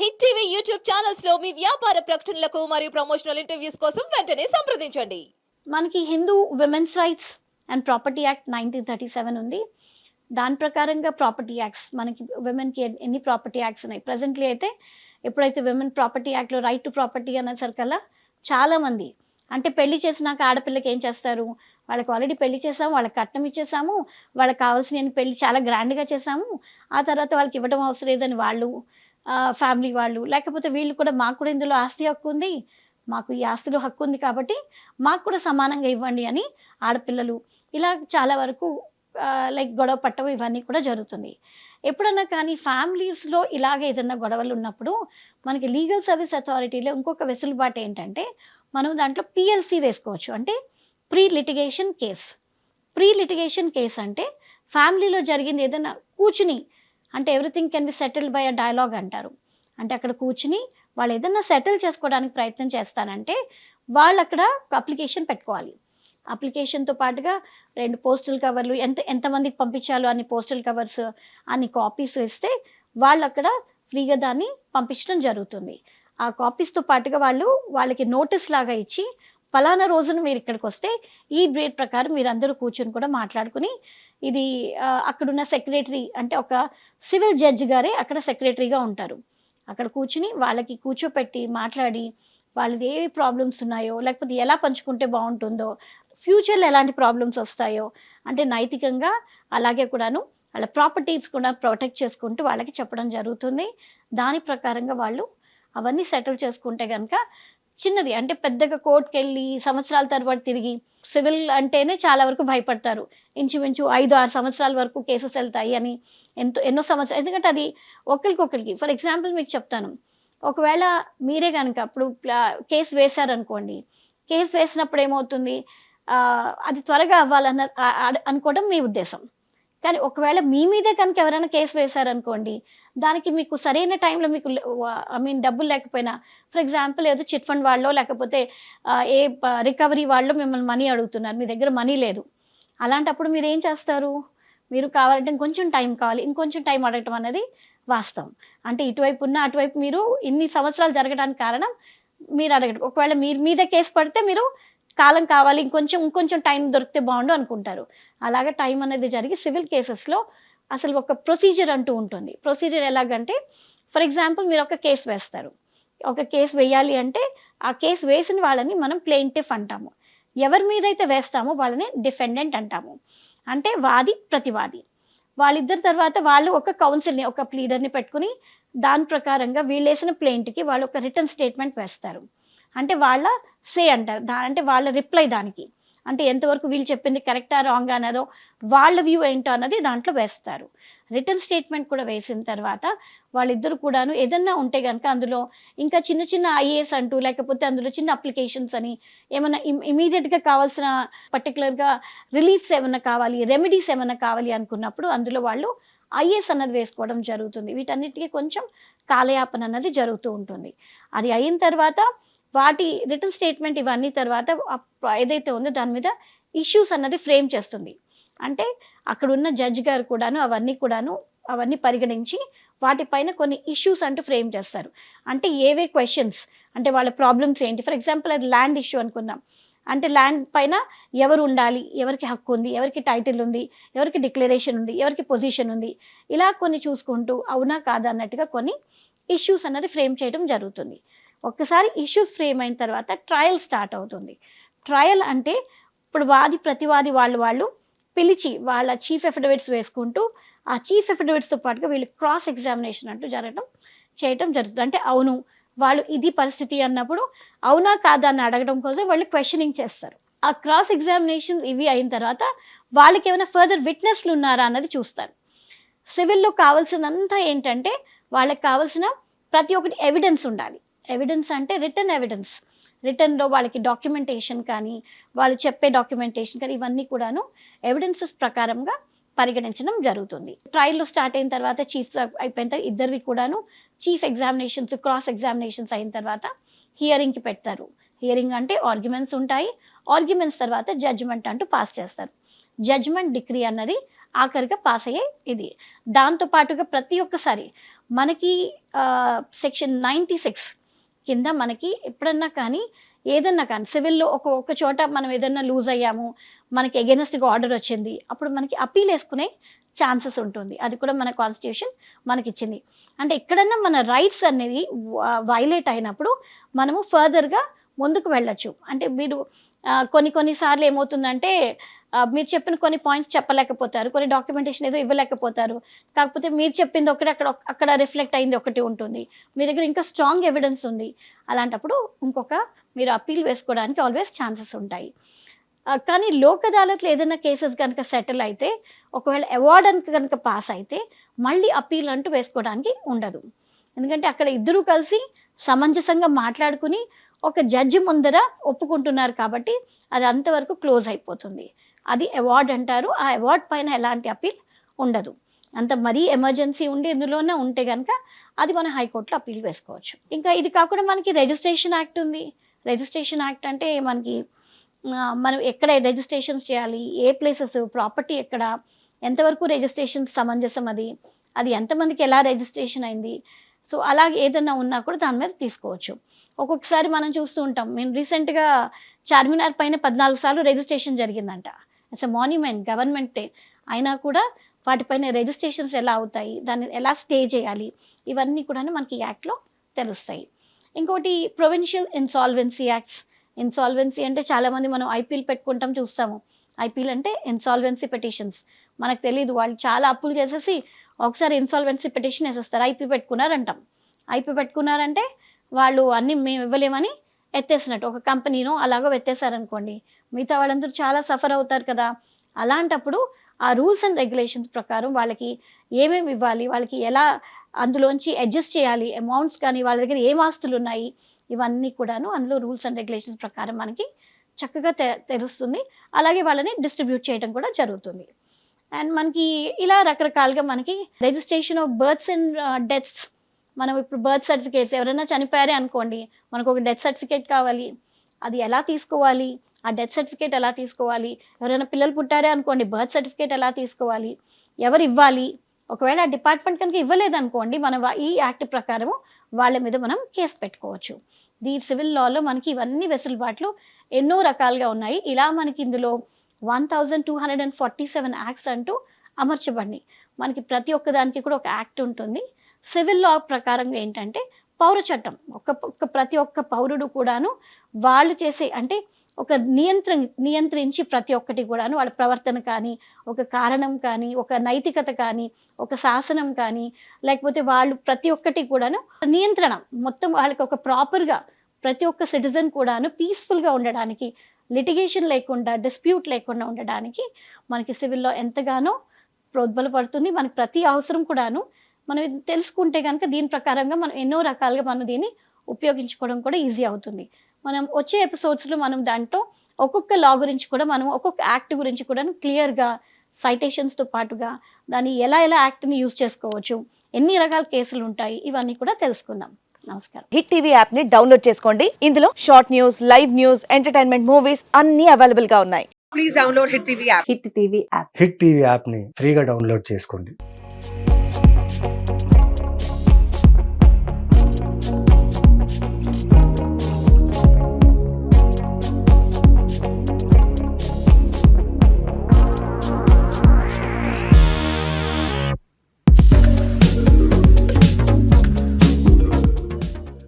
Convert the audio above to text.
Hit TV YouTube ఛానల్స్లో మీ వ్యాపార ప్రకటనలకు మరియు ప్రమోషనల్ ఇంటర్వ్యూస్ కోసం వెంటనే సంప్రదించండి. మనకి Hindu women's rights and property act nineteen thirty seven ఉంది. దాని ప్రకారంగా ప్రాపర్టీ యాక్ట్స్ మనకి విమెన్కి ఎన్ని ప్రాపర్టీ యాక్ట్స్ ఉన్నాయి? ప్రజెంట్లీ అయితే ఎప్పుడైతే విమెన్ ప్రాపర్టీ యాక్ట్లో రైట్ టు ప్రాపర్టీ అనేసరికల్లా చాలామంది అంటే పెళ్ళి చేసినాక ఆడపిల్లకి ఏం చేస్తారు? వాళ్ళకి ఆల్రెడీ పెళ్ళి చేసాము వాళ్ళకి కట్నం ఇచ్చేసాము వాళ్ళకి కావాల్సిన పెళ్ళి చాలా గ్రాండ్గా చేసాము ఆ తర్వాత వాళ్ళకి ఇవ్వడం అవసరం లేదని వాళ్ళు ఫ్యామిలీ వాళ్ళు. లేకపోతే వీళ్ళు కూడా మాకు కూడా ఇందులో ఆస్తి హక్కు ఉంది. మాకు ఈ ఆస్తిలో హక్కు ఉంది కాబట్టి మాకు కూడా సమానంగా ఇవ్వండి అని ఆడపిల్లలు ఇలా చాలా వరకు లైక్ గొడవ పట్టడం ఇవన్నీ కూడా జరుగుతుంది. ఎప్పుడన్నా కానీ ఫ్యామిలీస్లో ఇలాగే ఏదైనా గొడవలు ఉన్నప్పుడు మనకి లీగల్ సర్వీస్ అథారిటీలో ఇంకొక వెసులుబాటు ఏంటంటే మనం దాంట్లో పిఎల్సి వేసుకోవచ్చు. అంటే pre litigation case pre litigation case అంటే ఫ్యామిలీలో జరిగింది ఏదైనా కూర్చుని అంటే everything can be settled by a dialogue అంటారు. అంటే అక్కడ కూర్చుని వాళ్ళు ఏదైనా సెటిల్ చేసుకోవడానికి ప్రయత్నం చేస్తానంటే వాళ్ళు అక్కడ అప్లికేషన్ పెట్టుకోవాలి. అప్లికేషన్తో పాటుగా రెండు పోస్టల్ కవర్లు ఎంత ఎంతమందికి పంపించాలో అన్ని పోస్టల్ కవర్స్ అన్ని కాపీస్ ఇస్తే వాళ్ళు అక్కడ ఫ్రీగా దాన్ని పంపించడం జరుగుతుంది. ఆ కాపీస్తో పాటుగా వాళ్ళు వాళ్ళకి నోటీస్ లాగా ఇచ్చి ఫలానా రోజున మీరు ఇక్కడికి వస్తే ఈ బ్రేడ్ ప్రకారం మీరు అందరూ కూర్చొని కూడా మాట్లాడుకుని ఇది అక్కడున్న సెక్రటరీ అంటే ఒక సివిల్ జడ్జి గారే అక్కడ సెక్రటరీగా ఉంటారు. అక్కడ కూర్చుని వాళ్ళకి కూర్చోపెట్టి మాట్లాడి వాళ్ళది ఏ ప్రాబ్లమ్స్ ఉన్నాయో లేకపోతే ఎలా పంచుకుంటే బాగుంటుందో ఫ్యూచర్లో ఎలాంటి ప్రాబ్లమ్స్ వస్తాయో అంటే నైతికంగా అలాగే కూడాను వాళ్ళ ప్రాపర్టీస్ కూడా ప్రొటెక్ట్ చేసుకుంటూ వాళ్ళకి చెప్పడం జరుగుతుంది. దాని ప్రకారంగా వాళ్ళు అవన్నీ సెటిల్ చేసుకుంటే కనుక చిన్నది అంటే పెద్దగా కోర్టుకి వెళ్ళి సంవత్సరాల తర్వాత తిరిగి సివిల్ అంటేనే చాలా వరకు భయపడతారు. ఇంచుమించు ఐదు ఆరు సంవత్సరాల వరకు కేసెస్ వెళ్తాయి అని ఎంతో ఎన్నో సంవత్సరాలు ఎందుకంటే అది ఒకరికొకరికి ఫర్ ఎగ్జాంపుల్ మీకు చెప్తాను. ఒకవేళ మీరే కనుక అప్పుడు కేసు వేశారనుకోండి కేసు వేసినప్పుడు ఏమవుతుంది అది త్వరగా అవ్వాలన్న అనుకోవడం మీ ఉద్దేశం. కానీ ఒకవేళ మీ మీదే కనుక ఎవరైనా కేసు వేశారనుకోండి దానికి మీకు సరైన టైంలో మీకు ఐ మీన్ డబ్బులు లేకపోయినా ఫర్ ఎగ్జాంపుల్ ఏదో చిట్ ఫండ్ వాళ్ళో లేకపోతే ఏ రికవరీ వాళ్ళు మిమ్మల్ని మనీ అడుగుతున్నారు మీ దగ్గర మనీ లేదు. అలాంటప్పుడు మీరు ఏం చేస్తారు? మీరు కావాలంటే ఇంకొంచెం టైం కావాలి ఇంకొంచెం టైం అడగటం అనేది వాస్తవం. అంటే ఇటువైపు ఉన్న అటువైపు మీరు ఇన్ని సంవత్సరాలు జరగడానికి కారణం మీరు అడగడం ఒకవేళ మీరు మీదే కేసు పడితే మీరు కాలం కావాలి ఇంకొంచెం ఇంకొంచెం టైం దొరికితే బాగుండు అనుకుంటారు. అలాగే టైం అనేది జరిగి సివిల్ కేసెస్లో అసలు ఒక ప్రొసీజర్ అంటూ ఉంటుంది. ప్రొసీజర్ ఎలాగంటే ఫర్ ఎగ్జాంపుల్ మీరు ఒక కేసు వేస్తారు. ఒక కేసు వేయాలి అంటే ఆ కేసు వేసిన వాళ్ళని మనం ప్లేంటిఫ్ అంటాము. ఎవరి మీద అయితే వేస్తామో వాళ్ళని డిఫెండెంట్ అంటాము. అంటే వాది ప్రతివాది. వాళ్ళిద్దరి తర్వాత వాళ్ళు ఒక కౌన్సిల్ని ఒక ప్లీడర్ని పెట్టుకుని దాని ప్రకారంగా వీళ్ళు వేసిన ప్లెయింట్కి వాళ్ళు ఒక రిటర్న్ స్టేట్మెంట్ వేస్తారు. అంటే వాళ్ళ సే అంటారు దా అంటే వాళ్ళ రిప్లై దానికి. అంటే ఎంతవరకు వీళ్ళు చెప్పింది కరెక్టా రాంగ్ అన్నదో వాళ్ళ వ్యూ ఏంటో అన్నది దాంట్లో వేస్తారు. రిటర్న్ స్టేట్మెంట్ కూడా వేసిన తర్వాత వాళ్ళిద్దరు కూడాను ఏదన్నా ఉంటే కనుక అందులో ఇంకా చిన్న చిన్న ఐఏఎస్ అంటూ లేకపోతే అందులో చిన్న అప్లికేషన్స్ అని ఏమైనా ఇమీడియట్గా కావాల్సిన పర్టికులర్గా రిలీఫ్స్ ఏమైనా కావాలి రెమెడీస్ ఏమైనా కావాలి అనుకున్నప్పుడు అందులో వాళ్ళు ఐఏఎస్ అన్నది వేసుకోవడం జరుగుతుంది. వీటన్నిటికీ కొంచెం కాలయాపన అన్నది జరుగుతూ ఉంటుంది. అది అయిన తర్వాత వాటి రిటర్న్ స్టేట్మెంట్ ఇవన్నీ తర్వాత ఏదైతే ఉందో దాని మీద ఇష్యూస్ అన్నది ఫ్రేమ్ చేస్తుంది. అంటే అక్కడ ఉన్న జడ్జ్ గారు కూడాను అవన్నీ కూడాను అవన్నీ పరిగణించి వాటిపైన కొన్ని ఇష్యూస్ అంటూ ఫ్రేమ్ చేస్తారు. అంటే ఏవే క్వశ్చన్స్ అంటే వాళ్ళ ప్రాబ్లమ్స్ ఏంటి? ఫర్ ఎగ్జాంపుల్ అది ల్యాండ్ ఇష్యూ అనుకుందాం. అంటే ల్యాండ్ పైన ఎవరు ఉండాలి? ఎవరికి హక్కు ఉంది? ఎవరికి టైటిల్ ఉంది? ఎవరికి డిక్లరేషన్ ఉంది? ఎవరికి పొజిషన్ ఉంది? ఇలా కొన్ని చూసుకుంటూ అవునా కాదా అన్నట్టుగా కొన్ని ఇష్యూస్ అన్నది ఫ్రేమ్ చేయడం జరుగుతుంది. ఒక్కసారి ఇష్యూస్ ఫ్రేమ్ అయిన తర్వాత ట్రయల్ స్టార్ట్ అవుతుంది. ట్రయల్ అంటే ఇప్పుడు వాది ప్రతివాది వాళ్ళు వాళ్ళు పిలిచి వాళ్ళ చీఫ్ అఫిడవిట్స్ వేసుకుంటూ ఆ చీఫ్ అఫిడవిట్స్తో పాటుగా వీళ్ళు క్రాస్ ఎగ్జామినేషన్ అంటూ జరగడం చేయటం జరుగుతుంది. అంటే అవును వాళ్ళు ఇది పరిస్థితి అన్నప్పుడు అవునా కాదా అని అడగడం కోసం వాళ్ళు క్వశ్చనింగ్ చేస్తారు. ఆ క్రాస్ ఎగ్జామినేషన్స్ ఇవి అయిన తర్వాత వాళ్ళకి ఏమైనా ఫర్దర్ విట్నెస్లు ఉన్నారా అన్నది చూస్తారు. సివిల్లో కావాల్సినంతా ఏంటంటే వాళ్ళకి కావాల్సిన ప్రతి ఒక్కటి ఎవిడెన్స్ ఉండాలి. ఎవిడెన్స్ అంటే రిటర్న్ ఎవిడెన్స్ రిటర్న్లో వాళ్ళకి డాక్యుమెంటేషన్ కానీ వాళ్ళు చెప్పే డాక్యుమెంటేషన్ కానీ ఇవన్నీ కూడాను ఎవిడెన్సెస్ ప్రకారంగా పరిగణించడం జరుగుతుంది. ట్రయల్లో స్టార్ట్ అయిన తర్వాత చీఫ్ అయిపోయిన తర్వాత ఇద్దరివి కూడాను చీఫ్ ఎగ్జామినేషన్స్ క్రాస్ ఎగ్జామినేషన్స్ అయిన తర్వాత హియరింగ్కి పెడతారు. హియరింగ్ అంటే ఆర్గ్యుమెంట్స్ ఉంటాయి. ఆర్గ్యుమెంట్స్ తర్వాత జడ్జ్మెంట్ అంటూ పాస్ చేస్తారు. జడ్జ్మెంట్ డిగ్రీ అన్నది ఆఖరిగా పాస్ అయ్యే ఇది. దాంతో పాటుగా ప్రతి ఒక్కసారి మనకి సెక్షన్ నైంటీ సిక్స్ కింద మనకి ఎప్పుడన్నా కానీ ఏదన్నా కానీ సివిల్లో ఒక ఒక చోట మనం ఏదన్నా లూజ్ అయ్యాము మనకి ఎగెనెస్ట్గా ఆర్డర్ వచ్చింది అప్పుడు మనకి అప్పీల్ వేసుకునే ఛాన్సెస్ ఉంటుంది. అది కూడా మన కాన్స్టిట్యూషన్ మనకి ఇచ్చింది అంటే ఎక్కడన్నా మన రైట్స్ అనేవి వైలేట్ అయినప్పుడు మనము ఫర్దర్గా ముందుకు వెళ్ళొచ్చు. అంటే మీరు కొన్ని కొన్నిసార్లు ఏమవుతుందంటే మీరు చెప్పిన కొన్ని పాయింట్స్ చెప్పలేకపోతారు కొన్ని డాక్యుమెంటేషన్ ఏదో ఇవ్వలేకపోతారు. కాకపోతే మీరు చెప్పింది ఒకటి అక్కడ అక్కడ రిఫ్లెక్ట్ అయింది ఒకటి ఉంటుంది. మీ దగ్గర ఇంకా స్ట్రాంగ్ ఎవిడెన్స్ ఉంది. అలాంటప్పుడు ఇంకొక మీరు అప్పీల్ వేసుకోవడానికి ఆల్వేస్ ఛాన్సెస్ ఉంటాయి. కానీ లోక్ అదాలత్లో ఏదైనా కేసెస్ కనుక సెటిల్ అయితే ఒకవేళ అవార్డ్ అని కనుక పాస్ అయితే మళ్ళీ అప్పీల్ అంటూ వేసుకోవడానికి ఉండదు. ఎందుకంటే అక్కడ ఇద్దరూ కలిసి సమంజసంగా మాట్లాడుకుని ఒక జడ్జి ముందర ఒప్పుకుంటున్నారు కాబట్టి అది అంతవరకు క్లోజ్ అయిపోతుంది. అది అవార్డ్ అంటారు. ఆ అవార్డ్ పైన ఎలాంటి అప్పీల్ ఉండదు. అంత మరీ ఎమర్జెన్సీ ఉండి ఇందులోనే ఉంటే కనుక అది మనం హైకోర్టులో అప్పీల్ వేసుకోవచ్చు. ఇంకా ఇది కాకుండా మనకి రిజిస్ట్రేషన్ యాక్ట్ ఉంది. రిజిస్ట్రేషన్ యాక్ట్ అంటే మనకి మనం ఎక్కడ రిజిస్ట్రేషన్స్ చేయాలి? ఏ ప్లేసెస్ ప్రాపర్టీ ఎక్కడ? ఎంతవరకు రిజిస్ట్రేషన్ సమంజసం అది? అది ఎంతమందికి ఎలా రిజిస్ట్రేషన్ అయింది? సో అలాగే ఏదైనా ఉన్నా కూడా దాని మీద తీసుకోవచ్చు. ఒక్కొక్కసారి మనం చూస్తూ ఉంటాం. మేము రీసెంట్గా చార్మినార్ పైన పద్నాలుగు సార్లు రిజిస్ట్రేషన్ జరిగిందంట. అసలు మాన్యుమెంట్ గవర్నమెంటే అయినా కూడా వాటిపైన రిజిస్ట్రేషన్స్ ఎలా అవుతాయి? దాన్ని ఎలా స్టే చేయాలి? ఇవన్నీ కూడా మనకి ఈ యాక్ట్లో తెలుస్తాయి. ఇంకోటి ప్రొవిన్షియల్ ఇన్సాల్వెన్సీ యాక్ట్స్. ఇన్సాల్వెన్సీ అంటే చాలామంది మనం ఐపీఎల్ పెట్టుకుంటాం చూస్తాము. ఐపీఎల్ అంటే ఇన్సాల్వెన్సీ పెటిషన్స్. మనకు తెలియదు వాళ్ళు చాలా అప్పులు చేసేసి ఒకసారి ఇన్సాల్వెన్సీ పెటిషన్ వేసేస్తారు. ఐపీ పెట్టుకున్నారంటాం. ఐపీ పెట్టుకున్నారంటే వాళ్ళు అన్ని మేము ఇవ్వలేమని ఎత్తేసినట్టు ఒక కంపెనీనో అలాగో ఎత్తేసారనుకోండి మిగతా వాళ్ళందరూ చాలా సఫర్ అవుతారు కదా. అలాంటప్పుడు ఆ రూల్స్ అండ్ రెగ్యులేషన్స్ ప్రకారం వాళ్ళకి ఏమేమి ఇవ్వాలి వాళ్ళకి ఎలా అందులోంచి అడ్జస్ట్ చేయాలి అమౌంట్స్ కానీ వాళ్ళ దగ్గర ఏం ఆస్తులు ఉన్నాయి ఇవన్నీ కూడాను అందులో రూల్స్ అండ్ రెగ్యులేషన్స్ ప్రకారం మనకి చక్కగా తె తెలుస్తుంది. అలాగే వాళ్ళని డిస్ట్రిబ్యూట్ చేయడం కూడా జరుగుతుంది. అండ్ మనకి ఇలా రకరకాలుగా మనకి registration of births and deaths మనం ఇప్పుడు బర్త్ సర్టిఫికేట్స్ ఎవరైనా చనిపోయారే అనుకోండి మనకు ఒక డెత్ సర్టిఫికేట్ కావాలి. అది ఎలా తీసుకోవాలి? ఆ డెత్ సర్టిఫికేట్ ఎలా తీసుకోవాలి? ఎవరైనా పిల్లలు పుట్టారే అనుకోండి బర్త్ సర్టిఫికేట్ ఎలా తీసుకోవాలి? ఎవరు ఇవ్వాలి? ఒకవేళ ఆ డిపార్ట్మెంట్ కనుక ఇవ్వలేదనుకోండి మన ఈ యాక్ట్ ప్రకారం వాళ్ళ మీద మనం కేసు పెట్టుకోవచ్చు. ఈ సివిల్ లాలో మనకి ఇవన్నీ వెసులుబాట్లు ఎన్నో రకాలుగా ఉన్నాయి. ఇలా మనకి ఇందులో one thousand two hundred and forty seven acts అంటూ అమర్చబడినాయి. మనకి ప్రతి ఒక్కదానికి కూడా ఒక యాక్ట్ ఉంటుంది. సివిల్ లా ప్రకారంగా ఏంటంటే పౌర చట్టం. ఒక ఒక్క ప్రతి ఒక్క పౌరుడు కూడాను వాళ్ళు చేసే అంటే ఒక నియంత్ర నియంత్రించి ప్రతి ఒక్కటి కూడాను వాళ్ళ ప్రవర్తన కానీ ఒక కారణం కానీ ఒక నైతికత కానీ ఒక శాసనం కానీ లేకపోతే వాళ్ళు ప్రతి ఒక్కటి కూడాను నియంత్రణ. మొత్తం వాళ్ళకి ఒక ప్రాపర్గా ప్రతి ఒక్క సిటిజన్ కూడాను పీస్ఫుల్గా ఉండడానికి లిటిగేషన్ లేకుండా డిస్ప్యూట్ లేకుండా ఉండడానికి మనకి సివిల్లో ఎంతగానో ప్రోద్బలపడుతుంది. మనకి ప్రతి అవసరం కూడాను మనం ఇది తెలుసుకుంటే కనుక దీని ప్రకారంగా మనం ఎన్నో రకాలుగా మనం దీన్ని ఉపయోగించుకోవడం కూడా ఈజీ అవుతుంది. మనం వచ్చే ఎపిసోడ్స్లో మనం దాంట్లో ఒక్కొక్క లా గురించి కూడా మనం ఒక్కొక్క యాక్ట్ గురించి కూడా క్లియర్గా సైటేషన్స్తో పాటుగా దాన్ని ఎలా ఎలా యాక్ట్ని యూజ్ చేసుకోవచ్చు ఎన్ని రకాల కేసులు ఉంటాయి ఇవన్నీ కూడా తెలుసుకుందాం. నమస్కారం. హిట్ టీవీ యాప్ని డౌన్లోడ్ చేసుకోండి. ఇందులో short news live news entertainment movies అన్ని అవైలబుల్గా ఉన్నాయి. Please download Hit TV app. Hit TV app hit TV యాప్ని ఫ్రీగా డౌన్లోడ్ చేసుకోండి.